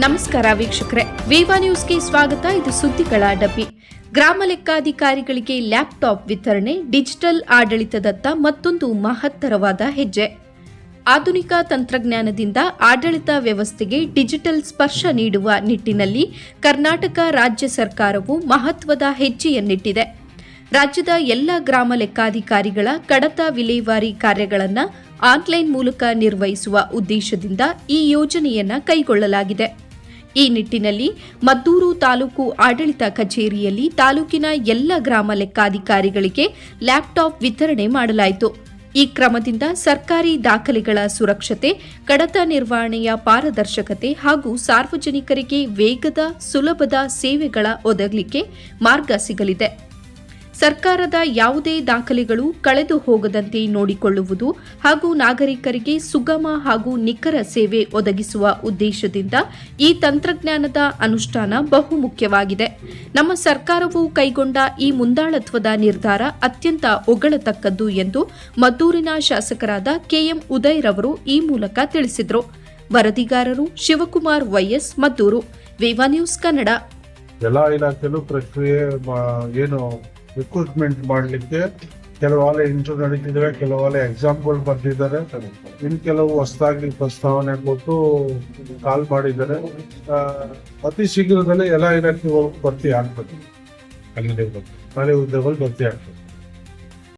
ನಮಸ್ಕಾರ ವೀಕ್ಷಕರೇ. ವಿವಾ ನ್ಯೂಸ್ಗೆ ಸ್ವಾಗತ. ಇದು ಸುದ್ದಿಗಳ ಡಬ್ಬಿ. ಗ್ರಾಮ ಲೆಕ್ಕಾಧಿಕಾರಿಗಳಿಗೆ ಲ್ಯಾಪ್ಟಾಪ್ ವಿತರಣೆ, ಡಿಜಿಟಲ್ ಆಡಳಿತದತ್ತ ಮತ್ತೊಂದು ಮಹತ್ತರವಾದ ಹೆಜ್ಜೆ. ಆಧುನಿಕ ತಂತ್ರಜ್ಞಾನದಿಂದ ಆಡಳಿತ ವ್ಯವಸ್ಥೆಗೆ ಡಿಜಿಟಲ್ ಸ್ಪರ್ಶ ನೀಡುವ ನಿಟ್ಟಿನಲ್ಲಿ ಕರ್ನಾಟಕ ರಾಜ್ಯ ಸರ್ಕಾರವು ಮಹತ್ವದ ಹೆಜ್ಜೆಯನ್ನಿಟ್ಟಿದೆ. ರಾಜ್ಯದ ಎಲ್ಲ ಗ್ರಾಮ ಲೆಕ್ಕಾಧಿಕಾರಿಗಳ ಕಡತ ವಿಲೇವಾರಿ ಕಾರ್ಯಗಳನ್ನು ಆನ್ಲೈನ್ ಮೂಲಕ ನಿರ್ವಹಿಸುವ ಉದ್ದೇಶದಿಂದ ಈ ಯೋಜನೆಯನ್ನು ಕೈಗೊಳ್ಳಲಾಗಿದೆ. ಈ ನಿಟ್ಟಿನಲ್ಲಿ ಮದ್ದೂರು ತಾಲೂಕು ಆಡಳಿತ ಕಚೇರಿಯಲ್ಲಿ ತಾಲೂಕಿನ ಎಲ್ಲ ಗ್ರಾಮ ಲೆಕ್ಕಾಧಿಕಾರಿಗಳಿಗೆ ಲ್ಯಾಪ್ಟಾಪ್ ವಿತರಣೆ ಮಾಡಲಾಯಿತು. ಈ ಕ್ರಮದಿಂದ ಸರ್ಕಾರಿ ದಾಖಲೆಗಳ ಸುರಕ್ಷತೆ, ಕಡತ ನಿರ್ವಹಣೆಯ ಪಾರದರ್ಶಕತೆ ಹಾಗೂ ಸಾರ್ವಜನಿಕರಿಗೆ ವೇಗದ, ಸುಲಭದ ಸೇವೆಗಳ ಒದಗಲಿಕ್ಕೆ ಮಾರ್ಗ ಸಿಗಲಿದೆ. ಸರ್ಕಾರದ ಯಾವುದೇ ದಾಖಲೆಗಳು ಕಳೆದು ಹೋಗದಂತೆ ನೋಡಿಕೊಳ್ಳುವುದು ಹಾಗೂ ನಾಗರಿಕರಿಗೆ ಸುಗಮ ಹಾಗೂ ನಿಖರ ಸೇವೆ ಒದಗಿಸುವ ಉದ್ದೇಶದಿಂದ ಈ ತಂತ್ರಜ್ಞಾನದ ಅನುಷ್ಠಾನ ಬಹುಮುಖ್ಯವಾಗಿದೆ. ನಮ್ಮ ಸರ್ಕಾರವು ಕೈಗೊಂಡ ಈ ಮುಂದಾಳತ್ವದ ನಿರ್ಧಾರ ಅತ್ಯಂತ ಒಗಳತಕ್ಕದ್ದು ಎಂದು ಮದ್ದೂರಿನ ಶಾಸಕರಾದ ಕೆಎಂ ಉದಯ್ ರವರು ಈ ಮೂಲಕ ತಿಳಿಸಿದರು. ವರದಿಗಾರರು Shivakumar YS Maddur. Viva news Kannada. ಎಲ್ಲ ಇಲಾಖೆಯಲ್ಲೂ ಪ್ರಕ್ರಿಯೆ ಏನು ರಿಕ್ರೂಟ್ಮೆಂಟ್ ಮಾಡಲಿಕ್ಕೆ ಕೆಲವು ಆಲೆ ಇಂಟರ್ವ್ಯೂ ಕೆಲವು ಆಲೆ ಎಕ್ಸಾಮ್ಗಳು ಬಂದಿದ್ದಾರೆ ಇನ್ನು ಕೆಲವು ಹೊಸದಾಗಿ ಪ್ರಸ್ತಾವನೆ ಕೊಟ್ಟು ಕಾಲ್ ಮಾಡಿದ್ದಾರೆ. ಅತಿ ಶೀಘ್ರದಲ್ಲೇ ಎಲ್ಲ ಇಲಾಖೆಗಳು ಭರ್ತಿ ಆಗ್ತದೆ ಖಾಲಿ ಉದ್ಯೋಗಗಳು ಭರ್ತಿ ಆಗ್ತದೆ